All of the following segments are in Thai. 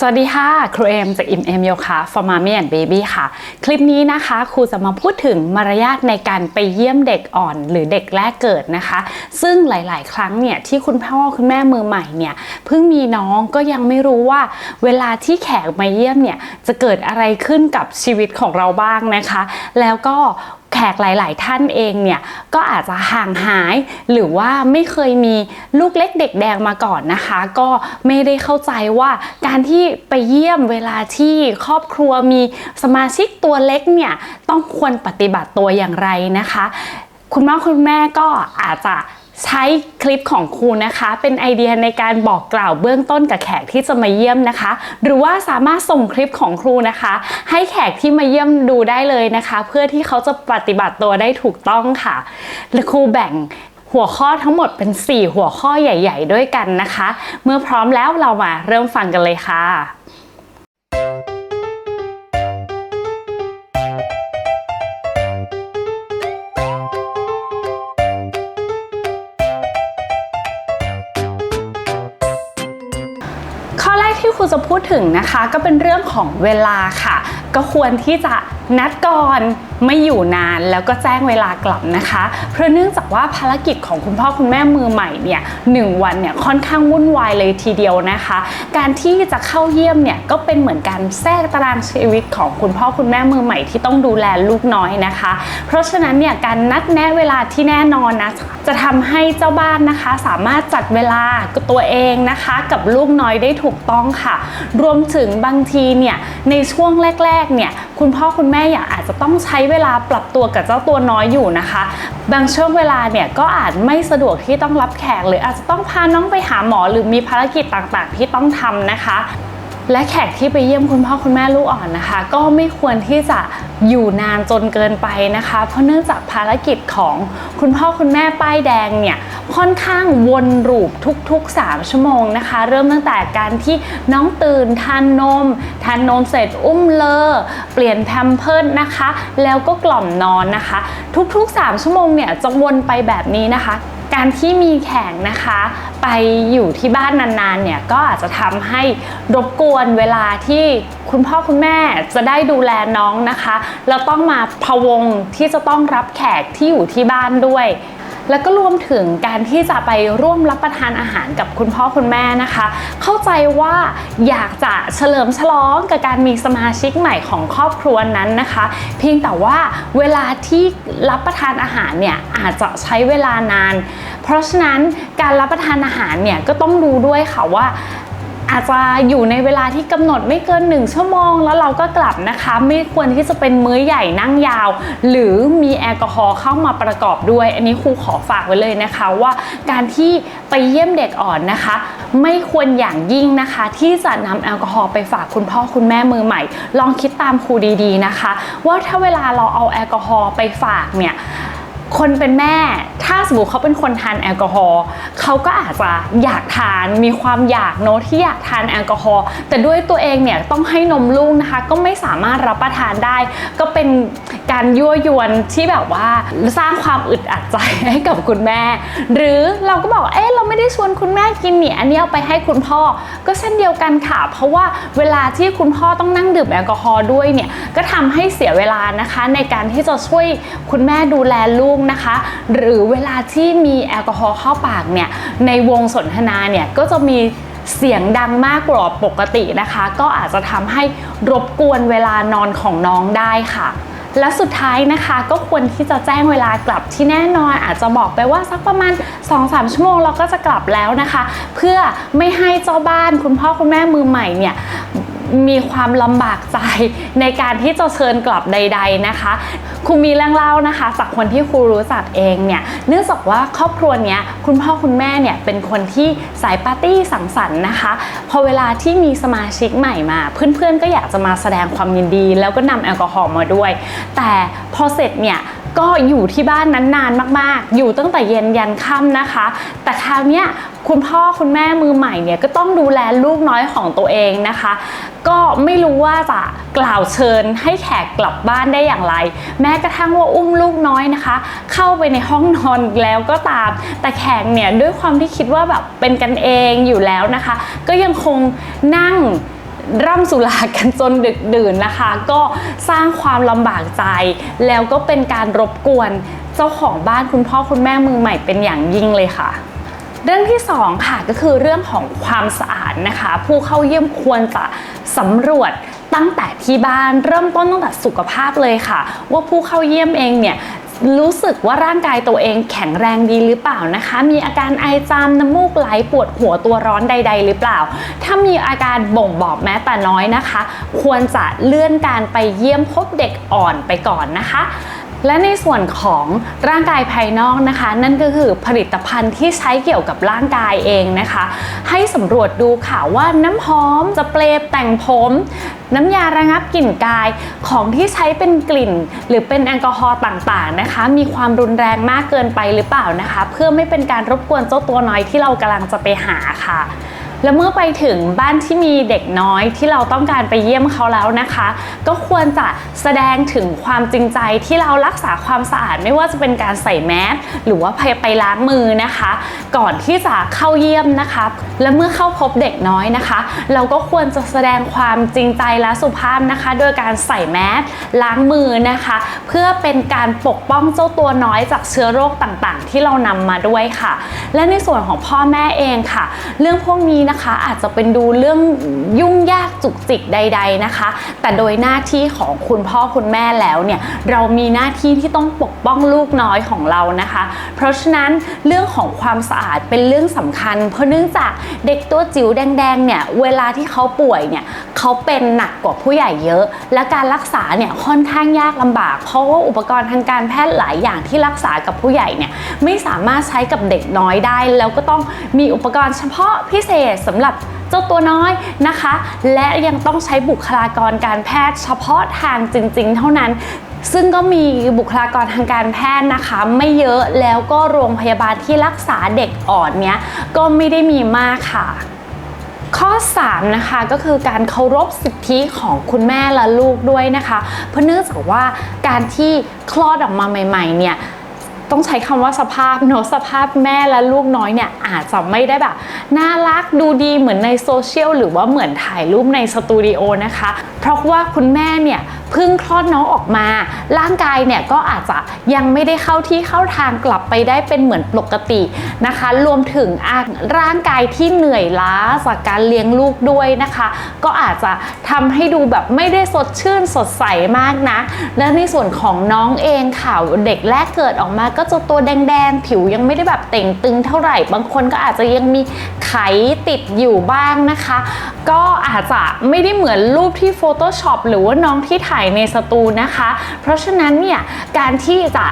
สวัสดีค่ะครูเอมจากอิมเอมโยคะ for mommy and baby ค่ะ คลิปนี้นะคะครูจะมาพูดถึงมารยาทในการไปเยี่ยมเด็กอ่อน หรือเด็กแรกเกิดนะคะ ซึ่งหลาย ๆ ครั้งเนี่ยที่คุณพ่อคุณแม่มือใหม่เนี่ยเพิ่งมีน้องก็ยังไม่รู้ว่า เวลาที่แขกมาเยี่ยมเนี่ยจะเกิดอะไรขึ้นกับชีวิตของเราบ้างนะคะ แล้วก็แขกหลาย ๆ ท่านเองเนี่ยก็อาจจะห่างหาย หรือว่าไม่เคยมีลูกเล็กเด็กแดงมาก่อนนะคะ ก็ไม่ได้เข้าใจว่าการที่ไปเยี่ยมเวลาที่ครอบครัวมีสมาชิกตัวเล็กเนี่ยต้องควรปฏิบัติตัวอย่างไรนะคะ คุณพ่อคุณแม่ก็อาจจะ ใช้คลิปของครูนะคะ เป็นไอเดียในการบอกกล่าวเบื้องต้นกับแขกที่จะมาเยี่ยมนะคะ หรือว่าสามารถส่งคลิปของครูนะคะ ให้แขกที่มาเยี่ยมดูได้เลยนะคะ เพื่อที่เขาจะปฏิบัติตัวได้ถูกต้องค่ะและครูแบ่งหัวข้อทั้งหมดเป็น 4 หัวข้อใหญ่ ๆ ด้วยกันนะคะ เมื่อพร้อมแล้วเรามาเริ่มฟังกันเลยค่ะ ครูจะพูดถึงนะคะ ก็เป็นเรื่องของเวลาค่ะ ก็ควรที่จะ นัดก่อนไม่อยู่นานแล้วก็แจ้งเวลากลับนะคะ เพราะเนื่องจากว่าภารกิจของคุณพ่อคุณแม่มือใหม่เนี่ยหนึ่งวันเนี่ยค่อนข้างวุ่นวายเลยทีเดียวนะคะ การที่จะเข้าเยี่ยมเนี่ยก็เป็นเหมือนการแทรกตารางชีวิตของคุณพ่อคุณแม่มือใหม่ที่ต้องดูแลลูกน้อยนะคะ เพราะฉะนั้นเนี่ยการนัดแนะเวลาที่แน่นอนนะจะทำให้เจ้าบ้านนะคะ สามารถจัดเวลาตัวเองนะคะ กับลูกน้อยได้ถูกต้องค่ะ รวมถึงบางทีเนี่ยในช่วงแรกๆเนี่ยคุณพ่อคุณแม่ม่อยากอาจจะต้องใช้เวลาปรับตัวกับเจ้าตัวน้อยอยู่นะคะ บางช่วงเวลาเนี่ยก็อาจไม่สะดวกที่ต้องรับแขก หรืออาจจะต้องพาน้องไปหาหมอหรือมีภารกิจต่างๆ ที่ต้องทำนะคะ และแขกที่ไปเยี่ยมคุณพ่อคุณแม่ลูกอ่อนนะคะ ก็ไม่ควรที่จะอยู่นานจนเกินไปนะคะ เพราะเนื่องจากภารกิจของคุณพ่อคุณแม่ป้ายแดงเนี่ยค่อนข้างวนลูปทุกๆ 3 ชั่วโมงนะคะ เริ่มตั้งแต่การที่น้องตื่นทานนมทานนมเสร็จอุ้มเลอเปลี่ยนแพมเพิร์ดนะคะ แล้วก็กล่อมนอนนะคะ ทุกๆ 3 ชั่วโมงเนี่ยจะวนไปแบบนี้นะคะ การที่มีแขกนะคะ ไปอยู่ที่บ้านนานๆเนี่ยก็อาจจะทำให้รบกวนเวลาที่คุณพ่อคุณแม่จะได้ดูแลน้องนะคะ แล้วต้องมาพะวงที่จะต้องรับแขกที่อยู่ที่บ้านด้วย แล้วก็รวมถึงการที่จะไปร่วมรับประทานอาหารกับคุณพ่อคุณแม่นะคะ เข้าใจว่าอยากจะเฉลิมฉลองกับการมีสมาชิกใหม่ของครอบครัวนั้นนะคะ เพียงแต่ว่าเวลาที่รับประทานอาหารเนี่ยอาจจะใช้เวลานาน เพราะฉะนั้นการรับประทานอาหารเนี่ยก็ต้องดูด้วยค่ะว่า อาจจะอยู่ในเวลาที่กำหนดไม่เกิน 1 ชั่วโมง แล้วเราก็กลับนะคะ ไม่ควรที่จะเป็นมื้อใหญ่นั่งยาว หรือมีแอลกอฮอล์เข้ามาประกอบด้วย อันนี้ครูขอฝากไว้เลยนะคะ ว่าการที่ไปเยี่ยมเด็กอ่อนนะคะ ไม่ควรอย่างยิ่งนะคะ ที่จะนำแอลกอฮอล์ไปฝากคุณพ่อคุณแม่มือใหม่ ลองคิดตามครูดีๆนะคะ ว่าถ้าเวลาเราเอาแอลกอฮอล์ไปฝากเนี่ย คนเป็นแม่ ถ้าสมมติเขาเป็นคนทานแอลกอฮอล์เขาก็อาจจะอยากทานมีความอยากโน้ตที่อยากทานแอลกอฮอล์แต่ด้วยตัวเองเนี่ยต้องให้นมลูกนะคะ ก็ไม่สามารถรับประทานได้ ก็เป็นการยั่วยวนที่แบบว่าสร้างความอึดอัดใจให้กับคุณแม่ หรือเราก็บอกเอ๊ะเราไม่ได้ชวนคุณแม่กินเนี่อันนี้เอาไปให้คุณพ่อ ก็เช่นเดียวกันค่ะ เพราะว่าเวลาที่คุณพ่อต้องนั่งดื่มแอลกอฮอล์ด้วยเนี่ยก็ทำให้เสียเวลานะคะ ในการที่จะช่วยคุณแม่ดูแลลูกนะคะ หรือเวลาที่มีแอลกอฮอล์เข้าปากเนี่ยในวงสนทนาเนี่ยก็จะมีเสียงดังมากกว่าปกตินะคะ ก็อาจจะทำให้รบกวนเวลานอนของน้องได้ค่ะและสุดท้ายนะคะก็ควรที่จะแจ้งเวลากลับที่แน่นอนอาจจะบอกไปว่าสักประมาณ 2-3 ชั่วโมงเราก็จะกลับแล้วนะคะ เพื่อไม่ให้เจ้าบ้านคุณพ่อคุณแม่มือใหม่เนี่ย มีความลำบากใจในการที่จะเชิญกลับใด ๆนะคะครูมีเรื่องเล่านะคะ จากคนที่ครูรู้จักเองเนี่ยเนื่องจากว่าครอบครัวเนี้ยคุณพ่อคุณแม่เนี่ยเป็นคนที่สายปาร์ตี้สังสรรค์นะคะ พอเวลาที่มีสมาชิกใหม่มา เพื่อนๆก็อยากจะมาแสดงความยินดี แล้วก็นำแอลกอฮอล์มาด้วย แต่พอเสร็จเนี่ย ก็อยู่ที่บ้านนั้นนานมากๆ อยู่ตั้งแต่เย็นยันค่ำนะคะ แต่คราวเนี้ยคุณพ่อคุณแม่มือใหม่เนี่ยก็ต้องดูแลลูกน้อยของตัวเองนะคะ ก็ไม่รู้ว่าจะกล่าวเชิญให้แขกกลับบ้านได้อย่างไร แม้กระทั่งว่าอุ้มลูกน้อยนะคะ เข้าไปในห้องนอนแล้วก็ตาม แต่แขกเนี่ยด้วยความที่คิดว่าแบบเป็นกันเองอยู่แล้วนะคะ ก็ยังคงนั่ง ร่ำสุรากันจนดึกดื่นนะคะ ก็สร้างความลำบากใจ แล้วก็เป็นการรบกวนเจ้าของบ้านคุณพ่อคุณแม่มือใหม่เป็นอย่างยิ่งเลยค่ะเรื่องที่สองค่ะก็คือเรื่องของความสะอาดนะคะ ผู้เข้าเยี่ยมควรจะสำรวจตั้งแต่ที่บ้านเริ่มต้นตั้งแต่สุขภาพเลยค่ะ ว่าผู้เข้าเยี่ยมเองเนี่ย รู้สึกว่าร่างกายตัวเองแข็งแรงดีหรือเปล่านะคะ มีอาการไอจามน้ำมูกไหลปวดหัวตัวร้อนใด ๆ หรือเปล่า ถ้ามีอาการบ่งบอกแม้แต่น้อยนะคะ ควรจะเลื่อนการไปเยี่ยมพบเด็กอ่อนไปก่อนนะคะ และในส่วนของร่างกายภายนอกนะคะ นั่นก็คือผลิตภัณฑ์ที่ใช้เกี่ยวกับร่างกายเองนะคะ ให้สำรวจดูค่ะว่าน้ำหอมสเปรย์แต่งผม น้ำยาระงับกลิ่นกายของที่ใช้เป็นกลิ่น หรือเป็นแอลกอฮอล์ต่างๆนะคะ มีความรุนแรงมากเกินไปหรือเปล่านะคะ เพื่อไม่เป็นการรบกวนเจ้าตัวน้อยที่เรากำลังจะไปหาค่ะ และเมื่อไปถึงบ้านที่มีเด็กน้อยที่เราต้องการไปเยี่ยมเขาแล้วนะคะ ก็ควรจะแสดงถึงความจริงใจที่เรารักษาความสะอาด ไม่ว่าจะเป็นการใส่แมสหรือว่าไปไปล้างมือนะคะ ก่อนที่จะเข้าเยี่ยมนะคะ และเมื่อเข้าพบเด็กน้อยนะคะ เราก็ควรจะแสดงความจริงใจและสุภาพนะคะ โดยการใส่แมสล้างมือนะคะ เพื่อเป็นการปกป้องเจ้าตัวน้อยจากเชื้อโรคต่างๆ ที่เรานำมาด้วยค่ะ และในส่วนของพ่อแม่เองค่ะ เรื่องพวกนี้นะคะ อาจจะเป็นดูเรื่องยุ่งยากจุกจิกใด ๆนะคะ แต่โดยหน้าที่ของคุณพ่อคุณแม่แล้วเนี่ยเรามีหน้าที่ที่ต้องปกป้องลูกน้อยของเรานะคะ เพราะฉะนั้นเรื่องของความสะอาดเป็นเรื่องสำคัญ เพราะเนื่องจากเด็กตัวจิ๋วแดงๆเนี่ยเวลาที่เขาป่วยเนี่ยเขาเป็นหนักกว่าผู้ใหญ่เยอะ และการรักษาเนี่ยค่อนข้างยากลำบาก เพราะว่าอุปกรณ์ทางการแพทย์หลายอย่างที่รักษากับผู้ใหญ่เนี่ยไม่สามารถใช้กับเด็กน้อยได้ แล้วก็ต้องมีอุปกรณ์เฉพาะพิเศษสำหรับเจ้าตัวน้อยนะคะ และยังต้องใช้บุคลากรการแพทย์เฉพาะทางจริง ๆ เท่านั้นซึ่งก็มีบุคลากรทางการแพทย์นะคะ ไม่เยอะแล้วก็โรงพยาบาลที่รักษาเด็กอ่อนเนี้ยก็ไม่ได้มีมากค่ะ ข้อ 3 นะคะก็คือการเคารพสิทธิของคุณแม่และลูกด้วยนะคะ เพราะเนื่องจากว่าการที่คลอดออกมาใหม่ ๆ เนี่ย ต้องใช้คำว่าสภาพเนาะสภาพแม่และลูกน้อยเนี่ยอาจจะไม่ได้แบบน่ารักดูดีเหมือนในโซเชียลหรือว่าเหมือนถ่ายรูปในสตูดิโอนะคะ เพราะว่าคุณแม่เนี่ยเพิ่งคลอดน้องออกมา ร่างกายเนี่ยก็อาจจะยังไม่ได้เข้าที่เข้าทางกลับไปได้เป็นเหมือนปกตินะคะ รวมถึงอะร่างกายที่เหนื่อยล้าจากการเลี้ยงลูกด้วยนะคะ ก็อาจจะทำให้ดูแบบไม่ได้สดชื่นสดใสมากนะ และในส่วนของน้องเองค่ะเด็กแรกเกิดออกมาก็จะตัวแดงๆ ผิวยังไม่ได้แบบเต่งตึงเท่าไหร่ บางคนก็อาจจะยังมีไขติดอยู่บ้างนะคะ ก็อาจจะไม่ได้เหมือนรูปที่ Photoshop หรือว่าน้องที่ถ่ายในสตูนะคะ เพราะฉะนั้นเนี่ยการที่จะ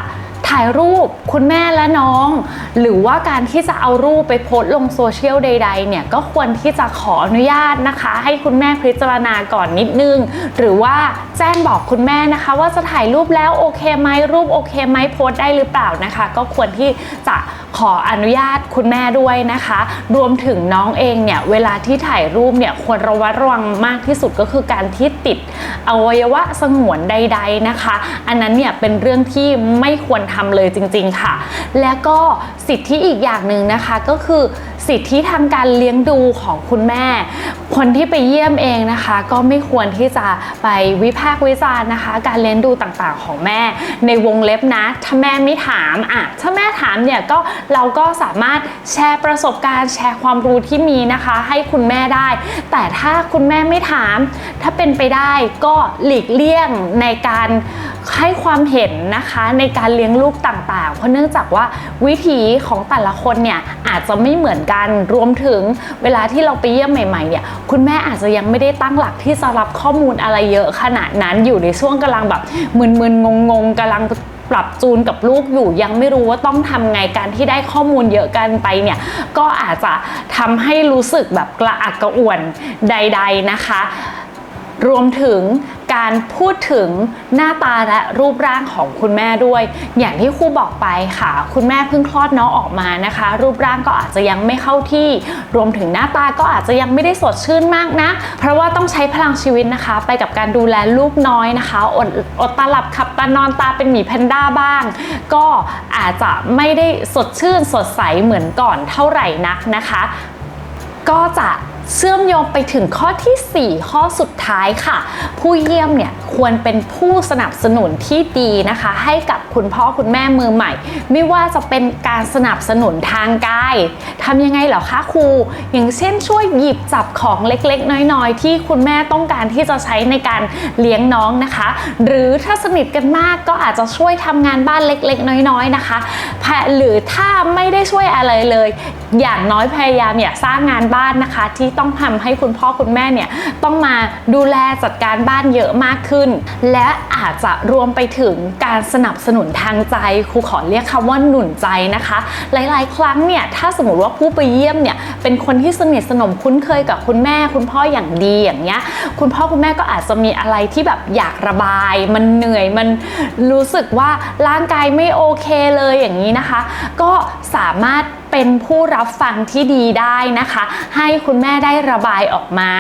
ถ่ายรูปคุณแม่และน้อง หรือว่าการที่จะเอารูปไปโพสต์ลงโซเชียลใด ๆ เนี่ยก็ควรที่จะขออนุญาตนะคะ ให้คุณแม่พิจารณาก่อนนิดนึง หรือว่าแจ้งบอกคุณแม่นะคะ ว่าจะถ่ายรูปแล้วโอเคไหมรูปโอเคไหมโพสต์ได้หรือเปล่านะคะ ก็ควรที่จะขออนุญาตคุณแม่ด้วยนะคะ รวมถึงน้องเองเนี่ยเวลาที่ถ่ายรูปเนี่ยควรระวัดระวังมากที่สุดก็คือการที่ติดอวัยวะสงวนใด ๆนะคะ อันนั้นเนี่ยเป็นเรื่องที่ไม่ควรทำเลยจริง ๆ ค่ะ แล้วก็สิทธิอีกอย่างหนึ่งนะคะก็คือสิทธิทางการเลี้ยงดูของคุณแม่ คนที่ไปเยี่ยมเองนะคะ ก็ไม่ควรที่จะไปวิพากษ์วิจารณ์นะคะ การเลี้ยงดูต่างๆของแม่ ในวงเล็บนะ ถ้าแม่ไม่ถามอะถ้าแม่ถามเนี่ยก็เราก็สามารถแชร์ประสบการณ์แชร์ความรู้ที่มีนะคะ ให้คุณแม่ได้ แต่ถ้าคุณแม่ไม่ถาม ถ้าเป็นไปได้ก็หลีกเลี่ยงในการให้ความเห็นนะคะในการเลี้ยงลูกต่างๆ เพราะเนื่องจากว่าวิถีของแต่ละคนเนี่ยอาจจะไม่เหมือนกันรวมถึงเวลาที่เราไปเยี่ยมใหม่ๆเนี่ยคุณแม่อาจจะยังไม่ได้ตั้งหลักที่จะรับข้อมูลอะไรเยอะขนาดนั้นอยู่ในช่วงกำลังแบบมึนๆงงๆกำลังปรับจูนกับลูกอยู่ยังไม่รู้ว่าต้องทำไงการที่ได้ข้อมูลเยอะกันไปเนี่ยก็อาจจะทำให้รู้สึกแบบกระอักกระอ่วนใด ๆนะคะ รวมถึง การพูดถึงหน้าตาและรูปร่างของคุณแม่ด้วย อย่างที่ครูบอกไปค่ะ คุณแม่เพิ่งคลอดน้องออกมานะคะ รูปร่างก็อาจจะยังไม่เข้าที่ รวมถึงหน้าตาก็อาจจะยังไม่ได้สดชื่นมากนะเพราะว่าต้องใช้พลังชีวิตนะคะ ไปกับการดูแลลูกน้อยนะคะอดอดตาหลับขับตานอนตาเป็นหมีแพนด้าบ้าง ก็อาจจะไม่ได้สดชื่นสดใสเหมือนก่อนเท่าไหร่นักนะคะ ก็จะ เชื่อมโยงไปถึงข้อทีสี่ 4 ข้อสุดท้ายค่ะ ผู้เยี่ยมเนี่ยควรเป็นผู้สนับสนุนที่ดีนะคะ ให้กับคุณพ่อคุณแม่มือใหม่ ไม่ว่าจะเป็นการสนับสนุนทางกายทำยังไงเหรอคะครู อย่างเช่นช่วยหยิบจับของเล็กๆ น้อยๆ ที่คุณแม่ต้องการที่จะใช้ในการเลี้ยงน้องนะคะ หรือถ้าสนิทกันมากก็อาจจะช่วยทำงานบ้านเล็กๆ น้อยๆ นะคะหรือถ้าไม่ได้ช่วยอะไรเลย อย่างน้อยพยายามอย่าสร้างงานบ้านนะคะที่ต้องทำให้คุณพ่อคุณแม่เนี่ยต้องมาดูแลจัดการบ้านเยอะมากขึ้น และอาจจะรวมไปถึงการสนับสนุนทางใจครูขอเรียกคำว่าหนุนใจนะคะ หลาย ๆ ครั้งเนี่ยถ้าสมมติว่าผู้ไปเยี่ยมเนี่ยเป็นคนที่สนิทสนมคุ้นเคยกับคุณแม่ คุณพ่ออย่างดีอย่างเงี้ยคุณพ่อคุณแม่ก็อาจจะมีอะไรที่แบบอยากระบาย มันเหนื่อยมันรู้สึกว่าร่างกายไม่โอเคเลยอย่างนี้นะคะ ก็สามารถ เป็นผู้รับฟังที่ดีได้นะคะ ให้คุณแม่ได้ระบายออกมา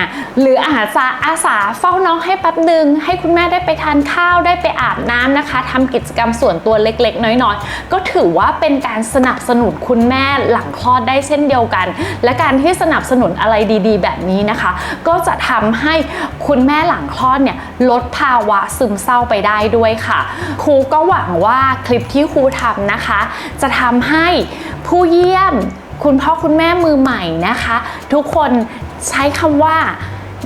หรืออาจจะอาสาเฝ้าน้องให้แป๊บหนึ่งให้คุณแม่ได้ไปทานข้าวได้ไปอาบน้ำนะคะทำกิจกรรมส่วนตัวเล็กๆ น้อยๆ ก็ถือว่าเป็นการสนับสนุนคุณแม่หลังคลอดได้เช่นเดียวกัน และการที่สนับสนุนอะไรดีๆ แบบนี้นะคะ ก็จะทำให้คุณแม่หลังคลอดเนี่ยลดภาวะซึมเศร้าไปได้ด้วยค่ะครูก็หวังว่าคลิปที่ครูทำนะคะ จะทำให้ ผู้เยี่ยม คุณพ่อคุณแม่มือใหม่นะคะ ทุกคนใช้คำว่า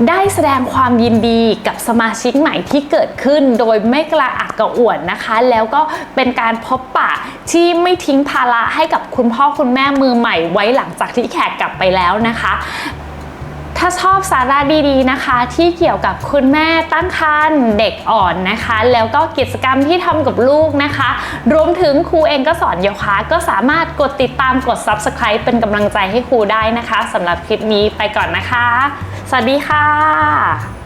ได้แสดงความยินดีกับสมาชิกใหม่ที่เกิดขึ้น โดยไม่กระอักกระอ่วนนะคะ แล้วก็เป็นการพบปะที่ไม่ทิ้งภาระให้กับคุณพ่อคุณแม่มือใหม่ไว้หลังจากที่แขกกลับไปแล้วนะคะ ถ้าชอบสาระดีๆนะคะ ที่เกี่ยวกับคุณแม่ตั้งครรภ์เด็กอ่อนนะคะ แล้วก็กิจกรรมที่ทำกับลูกนะคะ รวมถึงครูเองก็สอนโยคะ ก็สามารถกดติดตามกด subscribe เป็นกำลังใจให้ครูได้นะคะสำหรับคลิปนี้ไปก่อนนะคะ สวัสดีค่ะ